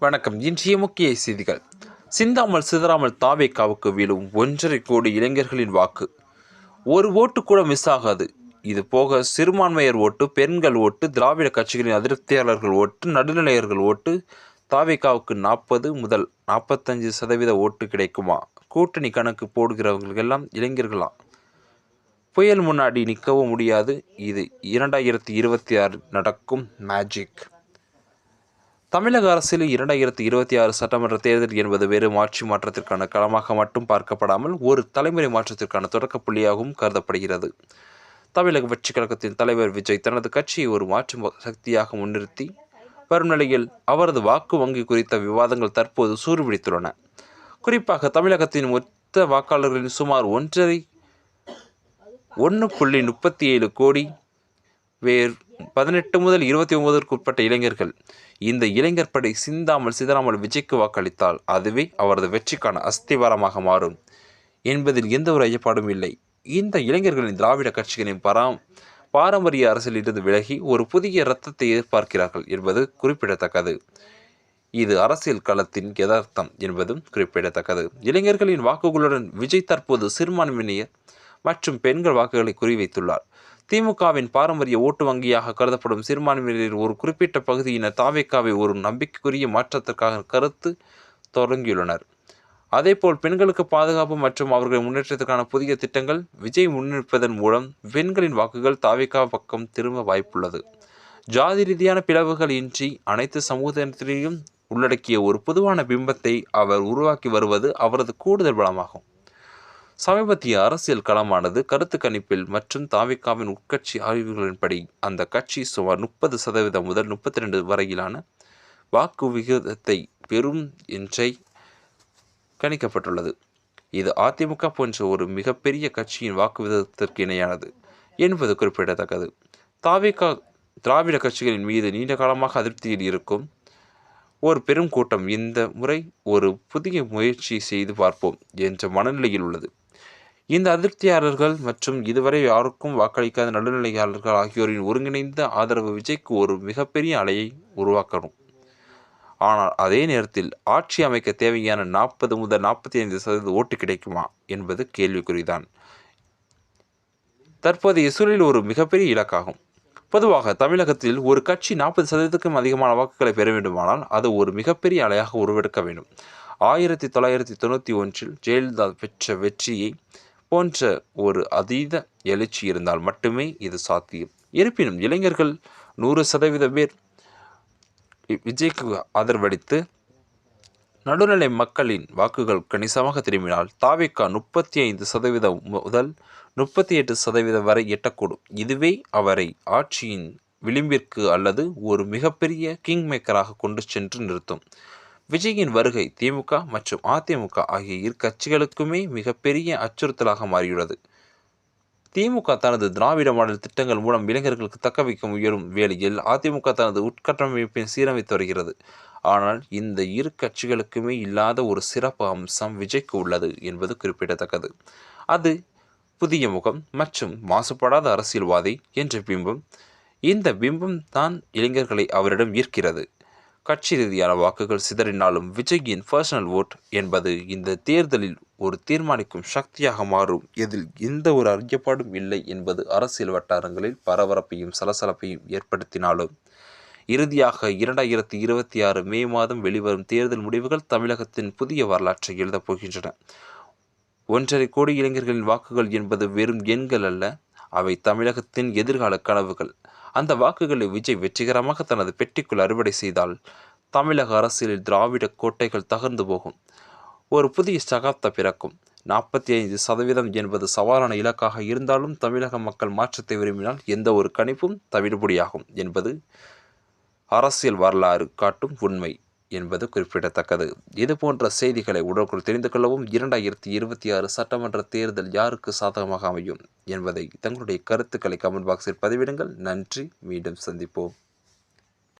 வணக்கம். இன்றைய முக்கிய செய்திகள். சிந்தாமல் சிதறாமல் தாவேக்காவுக்கு வீழும் ஒன்றரை கோடி இளைஞர்களின் வாக்கு. ஒரு ஓட்டு கூட மிஸ் ஆகாது. இது போக சிறுபான்மையர் ஓட்டு பெண்கள் ஓட்டு திராவிட கட்சிகளின் அதிருப்தியாளர்கள் ஓட்டு நடுநிலையர்கள் ஓட்டு தாவேக்காவுக்கு நாற்பது முதல் நாற்பத்தஞ்சு சதவீத ஓட்டு கிடைக்குமா? கூட்டணி கணக்கு போடுகிறவங்களுக்கெல்லாம் இளைஞர்களா? புயல் முன்னாடி நிற்கவும் முடியாது. இது இரண்டாயிரத்தி இருபத்தி ஆறு நடக்கும் மேஜிக் தமிழக அரசில் இரண்டாயிரத்தி இருபத்தி ஆறு சட்டமன்ற தேர்தல் என்பது வெறும் ஆட்சி மாற்றத்திற்கான களமாக மட்டும் பார்க்கப்படாமல் ஒரு தலைமுறை மாற்றத்திற்கான தொடக்க புள்ளியாகவும் கருதப்படுகிறது. தமிழக வெற்றி கழகத்தின் தலைவர் விஜய் தனது கட்சியை ஒரு மாற்று சக்தியாக முன்னிறுத்தி வரும் நிலையில் அவரது வாக்கு வங்கி குறித்த விவாதங்கள் தற்போது சூறுபிடித்துள்ளன குறிப்பாக தமிழகத்தின் மொத்த வாக்காளர்களின் சுமார் ஒன்றரை ஒன்று புள்ளி முப்பத்தி ஏழு கோடி வேர் பதினெட்டு முதல் இருபத்தி ஒன்பதற்கு உட்பட்ட இளைஞர்கள். இந்த இளைஞர் படை சிந்தாமல் சிதறாமல் விஜய்க்கு வாக்களித்தால் அதுவே அவரது வெற்றிக்கான அஸ்திவாரமாக மாறும் என்பதில் எந்த ஒரு ஐயப்பாடும் இல்லை. இந்த இளைஞர்களின் திராவிட கட்சிகளின் பராம் பாரம்பரிய அரசிலிருந்து விலகி ஒரு புதிய இரத்தத்தை எதிர்பார்க்கிறார்கள் என்பது குறிப்பிடத்தக்கது. இது அரசியல் களத்தின் யதார்த்தம் என்பதும் குறிப்பிடத்தக்கது. இளைஞர்களின் வாக்குகளுடன் விஜய் தற்போது சிறுபான்மையினர் மற்றும் பெண்கள் வாக்குகளை குறிவைத்துள்ளார். திமுகவின் பாரம்பரிய ஓட்டு வங்கியாக கருதப்படும் சிறுபான்மையினர் ஒரு குறிப்பிட்ட பகுதியினர் தாவேக்காவை ஒரு நம்பிக்கைக்குரிய மாற்றத்திற்காக கருத்து தொடங்கியுள்ளனர். அதேபோல் பெண்களுக்கு பாதுகாப்பு மற்றும் அவர்களின் முன்னேற்றத்திற்கான புதிய திட்டங்கள் விஜய் முன்னெடுப்பதன் மூலம் பெண்களின் வாக்குகள் தாவேக்கா பக்கம் திரும்ப வாய்ப்புள்ளது. ஜாதி ரீதியான பிளவுகள் இன்றி அனைத்து சமூகத்தினரையும் உள்ளடக்கிய ஒரு பொதுவான பிம்பத்தை அவர் உருவாக்கி வருவது அவரது கூடுதல் பலமாகும். சமீபத்திய அரசியல் களமானது கருத்து கணிப்பில் மற்றும் தாவிக்காவின் உட்கட்சி ஆய்வுகளின்படி அந்த கட்சி சுமார் முப்பது சதவீதம் முதல் முப்பத்தி ரெண்டு வரையிலான வாக்கு விகிதத்தை பெறும் என்றை கணிக்கப்பட்டுள்ளது. இது அதிமுக போன்ற ஒரு மிகப்பெரிய கட்சியின் வாக்கு விகிதத்திற்கு இணையானது என்பது குறிப்பிடத்தக்கது. தாவிகா திராவிட கட்சிகளின் மீது நீண்ட காலமாக அதிருப்தியில் இருக்கும் ஒரு பெரும் கூட்டம் இந்த முறை ஒரு புதிய முயற்சி செய்து பார்ப்போம் என்ற மனநிலையில் உள்ளது. இந்த அதிருப்தியாளர்கள் மற்றும் இதுவரை யாருக்கும் வாக்களிக்காத நடுநிலையாளர்கள் ஆகியோரின் ஒருங்கிணைந்த ஆதரவு விஜய்க்கு ஒரு மிகப்பெரிய அலையை உருவாக்கணும். ஆனால் அதே நேரத்தில் ஆட்சி அமைக்க தேவையான நாற்பது முதல் நாற்பத்தி ஐந்து சதவீத ஓட்டு கிடைக்குமா என்பது கேள்விக்குறிதான். தற்போதைய சூழலில் ஒரு மிகப்பெரிய இலக்காகும். பொதுவாக தமிழகத்தில் ஒரு கட்சி நாற்பது சதவீதத்துக்கும் அதிகமான வாக்குகளை பெற வேண்டுமானால் அது ஒரு மிகப்பெரிய அலையாக உருவெடுக்க வேண்டும். ஆயிரத்தி தொள்ளாயிரத்தி தொண்ணூற்றி ஒன்றில் ஜெயலலிதா பெற்ற வெற்றியை போன்ற ஒரு அதீத எழுச்சி இருந்தால் மட்டுமே இது சாத்தியம். இருப்பினும் இளைஞர்கள் நூறு சதவீத பேர் விஜய்க்கு ஆதரவளித்து நடுநிலை மக்களின் வாக்குகள் கணிசமாக திரும்பினால் தாவிக்கா முப்பத்தி ஐந்து சதவீதம் முதல் முப்பத்தி எட்டு சதவீதம் வரை எட்டக்கூடும். இதுவே அவரை ஆட்சியின் விளிம்பிற்கு அல்லது ஒரு மிகப்பெரிய கிங் மேக்கராக கொண்டு சென்று நிறுத்தும். விஜயின் வருகை திமுக மற்றும் அதிமுக ஆகிய இரு கட்சிகளுக்குமே மிகப்பெரிய அச்சுறுத்தலாக மாறியுள்ளது. திமுக தனது திராவிட மாடல் திட்டங்கள் மூலம் இளைஞர்களுக்கு தக்க வைக்க முயலும் வேளையில் அதிமுக தனது உட்கட்டமைப்பின் சீரமைத்து வருகிறது. ஆனால் இந்த இரு கட்சிகளுக்குமே இல்லாத ஒரு சிறப்பு அம்சம் விஜய்க்கு உள்ளது என்பது குறிப்பிடத்தக்கது. அது புதிய முகம் மற்றும் மாசுபடாத அரசியல்வாதி என்ற பிம்பம். இந்த பிம்பம் தான் இளைஞர்களை அவரிடம் ஈர்க்கிறது. கட்சி ரீதியான வாக்குகள் சிதறினாலும் விஜயின் பர்சனல் ஓட் என்பது இந்த தேர்தலில் ஒரு தீர்மானிக்கும் சக்தியாக மாறும். இதில் எந்த ஒரு அறியப்பாடும் இல்லை என்பது அரசியல் வட்டாரங்களில் பரபரப்பையும் சலசலப்பையும் ஏற்படுத்தினாலும். இறுதியாக இரண்டாயிரத்தி இருபத்தி ஆறு மே மாதம் வெளிவரும் தேர்தல் முடிவுகள் தமிழகத்தின் புதிய வரலாற்றை எழுதப் போகின்றன. ஒன்றரை கோடி இளைஞர்களின் வாக்குகள் என்பது வெறும் எண்கள் அல்ல அவை தமிழகத்தின் எதிர்கால கனவுகள். அந்த வாக்குகளை விஜய் வெற்றிகரமாக தனது பெட்டிக்குள் அறுவடை செய்தால் தமிழக அரசியலில் திராவிட கோட்டைகள் தகர்ந்து போகும். ஒரு புதிய சகாப்த பிறக்கும். நாற்பத்தி ஐந்து சதவீதம் என்பது சவாலான இலக்காக இருந்தாலும் தமிழக மக்கள் மாற்றத்தை விரும்பினால் எந்த ஒரு கணிப்பும் தவிடுபடியாகும் என்பது அரசியல் வரலாறு காட்டும் உண்மை. என்பது குறிப்பிடத்தக்கது. இது போன்ற செய்திகளை உடனுக்குள் தெரிந்து கொள்ளவும் இரண்டாயிரத்தி இருபத்தி ஆறு சட்டமன்ற தேர்தல் யாருக்கு சாதகமாக அமையும் என்பதை தங்களுடைய கருத்துக்களை கமெண்ட் பாக்ஸில் பதிவிடுங்கள். நன்றி. மீண்டும் சந்திப்போம்.